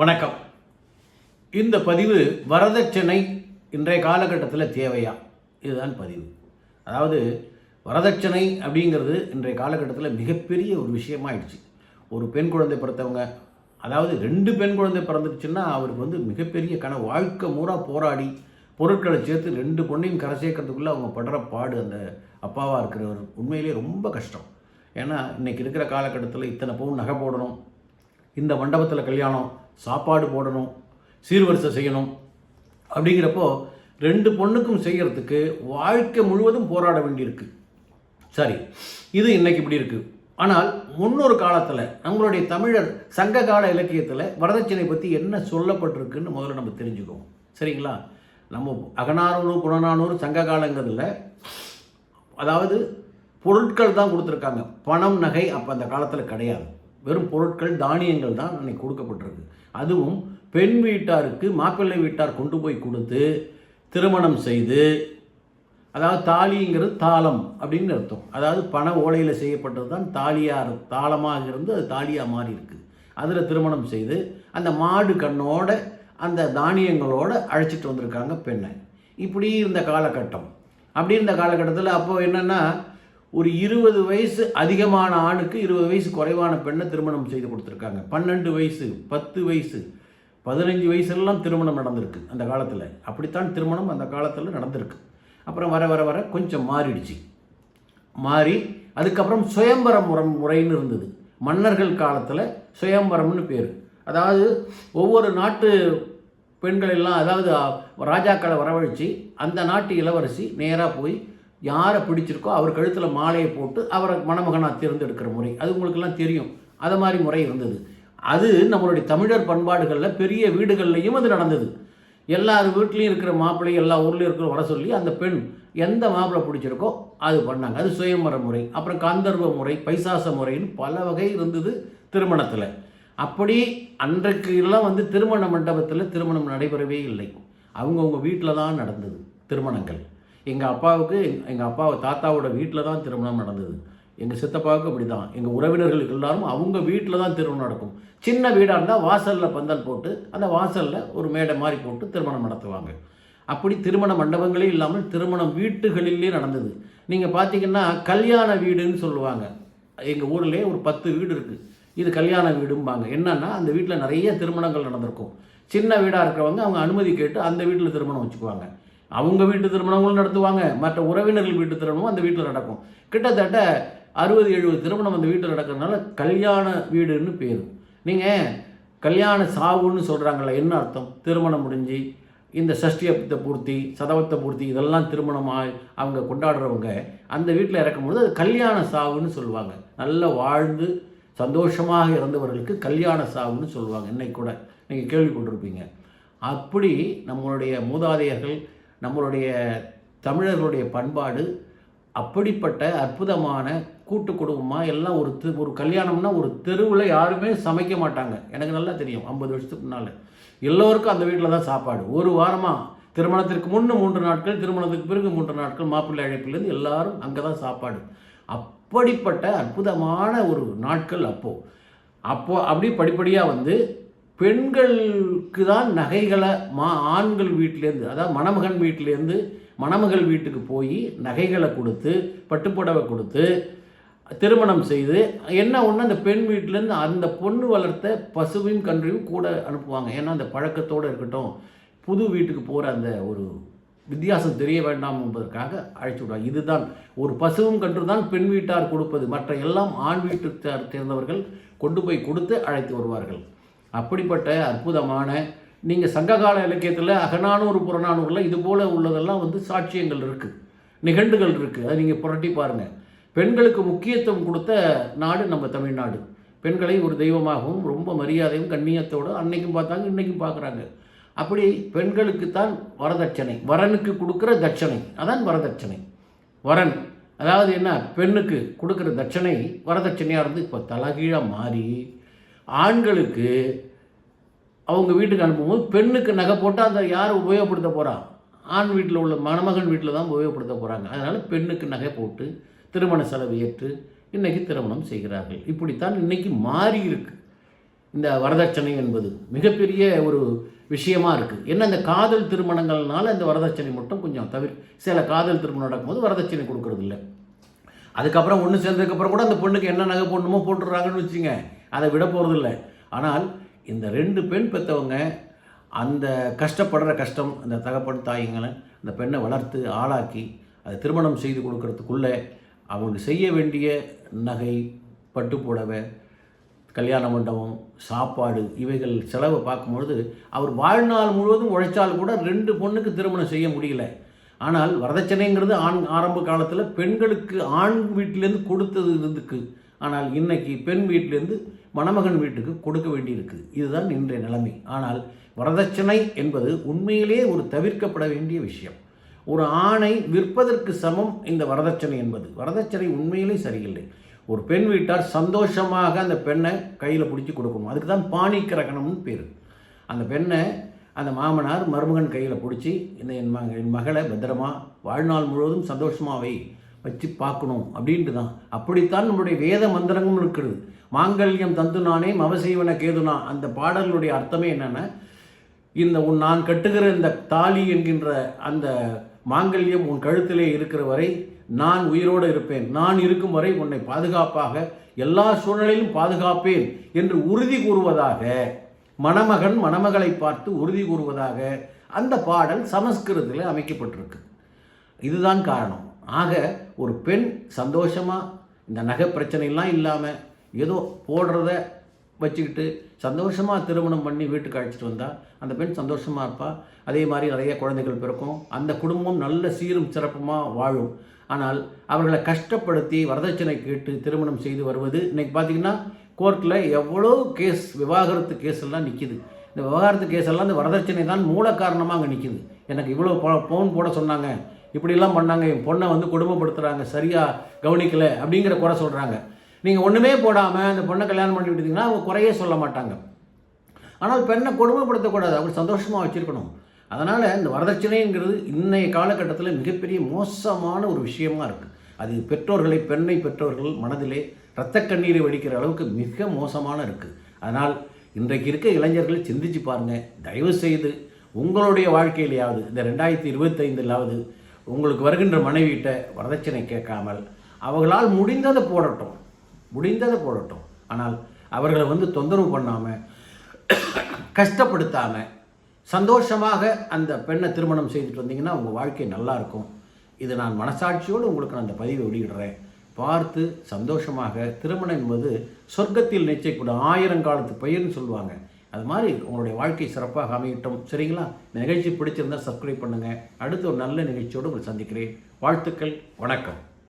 வணக்கம். இந்த பதிவு வரதட்சணை இன்றைய காலகட்டத்தில் தேவையா? இதுதான் பதிவு. அதாவது வரதட்சணை அப்படிங்கிறது இன்றைய காலகட்டத்தில் மிகப்பெரிய ஒரு விஷயமாயிடுச்சு. ஒரு பெண் குழந்தை பிறந்தவங்க அதாவது ரெண்டு பெண் குழந்தை பிறந்துருச்சுன்னா அவருக்கு வந்து மிகப்பெரிய கன வாழ்க்கை மூரா போராடி பொருட்களை சேர்த்து ரெண்டு பொண்ணையும் கரை சேர்க்கறதுக்குள்ளே அவங்க படுற பாடு அந்த அப்பாவாக இருக்கிறவர் உண்மையிலேயே ரொம்ப கஷ்டம். ஏன்னா இன்றைக்கி இருக்கிற காலகட்டத்தில் இத்தனை பவுன் நகை போடணும் இந்த மண்டபத்தில் கல்யாணம் சாப்பாடு போடணும் சீர்வரிசை செய்யணும். அப்படிங்கிறப்போ ரெண்டு பொண்ணுக்கும் செய்கிறதுக்கு வாழ்க்கை முழுவதும் போராட வேண்டியிருக்கு. சரி இது இன்னைக்கு இப்படி இருக்கு. ஆனால் முன்னொரு காலத்தில் நம்மளுடைய தமிழர் சங்க கால இலக்கியத்தில் வரதட்சணை பற்றி என்ன சொல்லப்பட்டிருக்குன்னு முதல்ல நம்ம தெரிஞ்சுக்குவோம். சரிங்களா? நம்ம அகநானூறு புறநானூறு சங்க காலங்கிறதுல அதாவது பொருட்கள் தான் கொடுத்துருக்காங்க. பணம் நகை அப்போ அந்த காலத்தில் கிடையாது. வெறும் பொருட்கள் தானியங்கள் தான் அன்னைக்கு கொடுக்கப்பட்டிருக்கு. அதுவும் பெண் வீட்டாருக்கு மாப்பிள்ளை வீட்டார் கொண்டு போய் கொடுத்து திருமணம் செய்து அதாவது தாலிங்கிறது தாளம் அப்படின்னு அர்த்தம். அதாவது பண ஓலையில் செய்யப்பட்டது தான் தாலியாக தாளமாக இருந்து அது தாலியாக மாறி இருக்குது அதில் திருமணம் செய்து அந்த மாடு கண்ணோட அந்த தானியங்களோடு அழைச்சிட்டு வந்திருக்காங்க பெண்ணை. இப்படி இருந்த காலகட்டம். அப்படி இருந்த காலகட்டத்தில் அப்போது என்னென்னா ஒரு இருபது வயசு அதிகமான ஆணுக்கு இருபது வயசு குறைவான பெண்ணை திருமணம் செய்து கொடுத்துருக்காங்க. பன்னெண்டு வயசு பத்து வயசு பதினஞ்சு வயசுலலாம் திருமணம் நடந்திருக்கு அந்த காலத்தில். அப்படித்தான் திருமணம் அந்த காலத்தில் நடந்திருக்கு. அப்புறம் வர வர வர கொஞ்சம் மாறிடுச்சு. மாறி அதுக்கப்புறம் சுயம்பர முறை முறைன்னு இருந்தது. மன்னர்கள் காலத்தில் சுயம்பரம்னு பேர். அதாவது ஒவ்வொரு நாட்டு பெண்கள் எல்லாம் அதாவது ராஜாக்களை வரவழைச்சி அந்த நாட்டு இளவரசி நேராக போய் யாரை பிடிச்சிருக்கோ அவர் கழுத்தில் மாலையை போட்டு அவரை மணமகனாக தேர்ந்தெடுக்கிற முறை. அது உங்களுக்கெல்லாம் தெரியும். அது மாதிரி முறை இருந்தது. அது நம்மளுடைய தமிழர் பண்பாடுகளில் பெரிய வீடுகள்லையும் அது நடந்தது. எல்லார் வீட்லேயும் இருக்கிற மாப்பிள்ளை எல்லா ஊர்லேயும் இருக்கிற வர சொல்லி அந்த பெண் எந்த மாப்பிள்ளை பிடிச்சிருக்கோ அது பண்ணாங்க. அது சுயம்பர முறை அப்புறம் கந்தர்வ முறை பைசாச முறைன்னு பல வகை இருந்தது திருமணத்தில். அப்படி அன்றைக்கு எல்லாம் வந்து திருமண மண்டபத்தில் திருமணம் நடைபெறவே இல்லை. அவங்கவுங்க வீட்டில் தான் நடந்தது திருமணங்கள். எங்கள் அப்பாவுக்கு எங்கள் அப்பா தாத்தாவோட வீட்டில் தான் திருமணம் நடந்தது. எங்கள் சித்தப்பாவுக்கு அப்படி தான் எங்கள் உறவினர்களுக்கு எல்லாரும் அவங்க வீட்டில் தான் திருமணம் நடக்கும். சின்ன வீடாக இருந்தால் வாசலில் பந்தல் போட்டு அந்த வாசலில் ஒரு மேடை மாதிரி போட்டு திருமணம் நடத்துவாங்க. அப்படி திருமண மண்டபங்களே இல்லாமல் திருமணம் வீட்டுகளிலே நடந்தது. நீங்கள் பார்த்தீங்கன்னா கல்யாண வீடுன்னு சொல்லுவாங்க. எங்கள் ஊர்லேயே ஒரு பத்து வீடு இருக்குது இது கல்யாண வீடும்பாங்க. என்னன்னா அந்த வீட்டில் நிறைய திருமணங்கள் நடந்திருக்கும். சின்ன வீடாக இருக்கிறவங்க அவங்க அனுமதி கேட்டு அந்த வீட்டில் திருமணம் வச்சுக்குவாங்க. அவங்க வீட்டு திருமணங்களும் நடத்துவாங்க. மற்ற உறவினர்கள் வீட்டு திருமணமும் அந்த வீட்டில் நடக்கும். கிட்டத்தட்ட அறுபது எழுபது திருமணம் அந்த வீட்டில் நடக்கிறதுனால கல்யாண வீடுன்னு பேர். நீங்கள் கல்யாண சாவுன்னு சொல்கிறாங்களே என்ன அர்த்தம்? திருமணம் முடிஞ்சு இந்த சஷ்டியத்தை பூர்த்தி சதவத்தை பூர்த்தி இதெல்லாம் திருமணமாக அவங்க கொண்டாடுறவங்க அந்த வீட்டில் இறக்கும்போது அது கல்யாண சாவுன்னு சொல்லுவாங்க. நல்லா வாழ்ந்து சந்தோஷமாக இறந்தவர்களுக்கு கல்யாண சாவுன்னு சொல்லுவாங்க. இன்னைக்கு கூட நீங்கள் கேள்விப்பட்டிருப்பீங்க. அப்படி நம்மளுடைய மூதாதையர்கள் நம்மளுடைய தமிழர்களுடைய பண்பாடு அப்படிப்பட்ட அற்புதமான கூட்டு குடும்பமாக எல்லாம் ஒரு தி ஒரு கல்யாணம்னா ஒரு தெருவில் யாருமே சமைக்க மாட்டாங்க. எனக்கு நல்லா தெரியும் ஐம்பது வருஷத்துக்கு முன்னால். எல்லோருக்கும் அந்த வீட்டில் தான் சாப்பாடு. ஒரு வாரமாக திருமணத்திற்கு முன்னு மூன்று நாட்கள் திருமணத்துக்கு பிறகு மூன்று நாட்கள் மாப்பிள்ளை அழைப்பிலேருந்து எல்லாரும் அங்கே தான் சாப்பாடு. அப்படிப்பட்ட அற்புதமான ஒரு நாட்கள் அப்போது அப்போது அப்படி படிப்படியாக வந்து பெண்களுக்கு தான் நகைகளை மா ஆண்கள் வீட்டிலேருந்து அதாவது மணமகன் வீட்டிலேருந்து மணமகள் வீட்டுக்கு போய் நகைகளை கொடுத்து பட்டுப்புடவை கொடுத்து திருமணம் செய்து என்ன ஒன்று அந்த பெண் வீட்டிலேருந்து அந்த பொண்ணு வளர்த்த பசுவையும் கன்றையும் கூட அனுப்புவாங்க. ஏன்னா அந்த பழக்கத்தோடு இருக்கட்டும் புது வீட்டுக்கு போகிற அந்த ஒரு வித்தியாசம் தெரிய வேண்டாம் என்பதற்காக அழைச்சி விடுவாங்க. இதுதான் ஒரு பசுவும் கன்று தான் பெண் வீட்டார் கொடுப்பது. மற்ற எல்லாம் ஆண் வீட்டு சேர்ந்தவர்கள் கொண்டு போய் கொடுத்து அழைத்து வருவார்கள். அப்படிப்பட்ட அற்புதமான நீங்கள் சங்ககால இலக்கியத்தில் அகநானூறு புறநானூரில் இது போல் உள்ளதெல்லாம் வந்து சாட்சியங்கள் இருக்குது நிகண்டுகள் இருக்குது அதை நீங்கள் புரட்டி பாருங்கள் பெண்களுக்கு முக்கியத்துவம் கொடுத்த நாடு நம்ம தமிழ்நாடு. பெண்களை ஒரு தெய்வமாகவும் ரொம்ப மரியாதையும் கண்ணியத்தோடு அன்னைக்கும் பார்த்தாங்க இன்றைக்கும் பார்க்குறாங்க. அப்படி பெண்களுக்கு தான் வரதட்சணை வரனுக்கு கொடுக்குற தட்சணை. அதான் வரதட்சணை. வரன் அதாவது என்ன? பெண்ணுக்கு கொடுக்குற தட்சணை வரதட்சணையாக இருந்து இப்போ தலகீழாக மாறி ஆண்களுக்கு அவங்க வீட்டுக்கு அனுப்பும்போது பெண்ணுக்கு நகை போட்டால் அந்த யார் உபயோகப்படுத்த போகிறா ஆண் வீட்டில் உள்ள மணமகன் வீட்டில் தான் உபயோகப்படுத்த போகிறாங்க அதனால் பெண்ணுக்கு நகை போட்டு திருமண செலவு ஏற்று இன்றைக்கி திருமணம் செய்கிறார்கள். இப்படித்தான் இன்றைக்கி மாறி இருக்கு. இந்த வரதட்சணை என்பது மிகப்பெரிய ஒரு விஷயமா இருக்குது என்ன இந்த காதல் திருமணங்கள்னால இந்த வரதட்சணை மட்டும் கொஞ்சம் தவிர சில காதல் திருமணம் நடக்கும்போது வரதட்சணை கொடுக்கறது இல்லை அதுக்கப்புறம் ஒன்று சேர்ந்ததுக்கப்புறம் கூட அந்த பொண்ணுக்கு என்ன நகை போடணுமோ போட்டுடுறாங்கன்னு வச்சுங்க அதை விட போகிறதில்ல ஆனால் இந்த ரெண்டு பெண் பெற்றவங்க அந்த கஷ்டப்படுற கஷ்டம் அந்த தகப்பன் தாய்ங்களை அந்த பெண்ணை வளர்த்து ஆளாக்கி அதை திருமணம் செய்து கொடுக்கறதுக்குள்ளே அவங்களுக்கு செய்ய வேண்டிய நகை பட்டு புடவை கல்யாண மண்டபம் சாப்பாடு இவைகள் செலவை பார்க்கும்பொழுது அவர் வாழ்நாள் முழுவதும் உழைச்சால் கூட ரெண்டு பொண்ணுக்கு திருமணம் செய்ய முடியல. ஆனால் வரதட்சணைங்கிறது ஆண் ஆரம்ப காலத்தில் பெண்களுக்கு ஆண் வீட்டிலேருந்து கொடுத்தது இருந்துக்கு ஆனால் இன்றைக்கி பெண் வீட்டிலேருந்து மணமகன் வீட்டுக்கு கொடுக்க வேண்டியிருக்கு. இதுதான் இன்றைய நிலைமை. ஆனால் வரதட்சணை என்பது உண்மையிலே ஒரு தவிர்க்கப்பட வேண்டிய விஷயம். ஒரு ஆணை விற்பதற்கு சமம் இந்த வரதட்சணை என்பது. வரதட்சணை உண்மையிலே சரியில்லை. ஒரு பெண் வீட்டார் சந்தோஷமாக அந்த பெண்ணை கையில் பிடிச்சி கொடுக்கணும். அதுக்கு தான் பாணிக்கிரகணம்னு பேர். அந்த பெண்ணை அந்த மாமனார் மருமகன் கையில் பிடிச்சி இந்த என் மக என் மகளை பத்திரமா வாழ்நாள் முழுவதும் சந்தோஷமாக வை. வச்சு பார்க்கணும் அப்படின்ட்டு தான். அப்படித்தான் நம்முடைய வேத மந்திரங்களும் இருக்கிறது. மாங்கல்யம் தந்து நானே மவசீவன கேதுனா. அந்த பாடலுடைய அர்த்தமே என்னென்னா இந்த உன் நான் கட்டுகிற இந்த தாலி என்கின்ற அந்த மாங்கல்யம் உன் கழுத்திலே இருக்கிற வரை நான் உயிரோடு இருப்பேன். நான் இருக்கும் வரை உன்னை பாதுகாப்பாக எல்லா சூழ்நிலையிலும் பாதுகாப்பேன் என்று உறுதி கூறுவதாக மணமகன் மணமகளை பார்த்து உறுதி கூறுவதாக அந்த பாடல் சமஸ்கிருதத்தில் அமைக்கப்பட்டிருக்கு. இதுதான் காரணம். ஆக ஒரு பெண் சந்தோஷமாக இந்த நகை பிரச்சனைலாம் இல்லாமல் ஏதோ போடுறத வச்சுக்கிட்டு சந்தோஷமாக திருமணம் பண்ணி வீட்டுக்கு அழைச்சிட்டு வந்தால் அந்த பெண் சந்தோஷமாக இருப்பாள் அதே மாதிரி நிறைய குழந்தைகள் பிறக்கும். அந்த குடும்பம் நல்ல சீரும் சிறப்புமாக வாழும். ஆனால் அவர்களை கஷ்டப்படுத்தி வரதட்சணை கேட்டு திருமணம் செய்து வருவது இன்றைக்கி பார்த்தீங்கன்னா கோர்ட்டில் எவ்வளோ கேஸ் விவாகரத்து கேஸ் எல்லாம் நிற்கிது இந்த விவாகரத்து கேஸ் எல்லாம் இந்த வரதட்சணை தான் மூல காரணமாக அங்கே நிற்கிது எனக்கு இவ்வளோ பவுன் போட சொன்னாங்க. இப்படிலாம் பண்ணாங்க என் பொண்ணை வந்து குடும்பப்படுத்துகிறாங்க சரியாக கவனிக்கலை அப்படிங்கிற குறை சொல்கிறாங்க நீங்கள் ஒன்றுமே போடாமல் அந்த பொண்ணை கல்யாணம் பண்ணி விட்டீங்கன்னா அவங்க குறையே சொல்ல மாட்டாங்க. ஆனால் பெண்ணை கொடுமைப்படுத்தக்கூடாது அவங்க சந்தோஷமாக வச்சுருக்கணும். அதனால் இந்த வரதட்சணைங்கிறது இன்றைய காலகட்டத்தில் மிகப்பெரிய மோசமான ஒரு விஷயமா இருக்குது அது பெற்றோர்களை பெண்ணை பெற்றோர்கள் மனதிலே இரத்த கண்ணீரை வடிக்கிற அளவுக்கு மிக மோசமான இருக்குது அதனால் இன்றைக்கு இருக்க இளைஞர்கள் சிந்திச்சு பாருங்கள் தயவு செய்து உங்களுடைய வாழ்க்கையிலேயாவது இந்த ரெண்டாயிரத்தி இருபத்தைந்திலாவது உங்களுக்கு வருகின்ற மனைவியிட்ட வரதட்சணை கேட்காமல் அவர்களால் முடிந்ததை போடட்டும் முடிந்ததை போடட்டும். ஆனால் அவர்களை வந்து தொந்தரவு பண்ணாமல் கஷ்டப்படுத்தாமல் சந்தோஷமாக அந்த பெண்ணை திருமணம் செய்துட்டு வந்தீங்கன்னா உங்கள் வாழ்க்கை நல்லாயிருக்கும் இது நான் மனசாட்சியோடு உங்களுக்கு நான் அந்த பதிவை வெளியிடுறேன். பார்த்து சந்தோஷமாக திருமணம் என்பது சொர்க்கத்தில் நிச்சயக்கூடும் ஆயிரங்காலத்து பயிர்னு சொல்லுவாங்க. அது மாதிரி உங்களுடைய வாழ்க்கை சிறப்பாக அமையட்டும். சரிங்களா? இந்த நிகழ்ச்சி பிடிச்சிருந்தால் சப்ஸ்கிரைப் பண்ணுங்கள் அடுத்து ஒரு நல்ல நிகழ்ச்சியோடு உங்களை சந்திக்கிறேன். வாழ்த்துக்கள். வணக்கம்.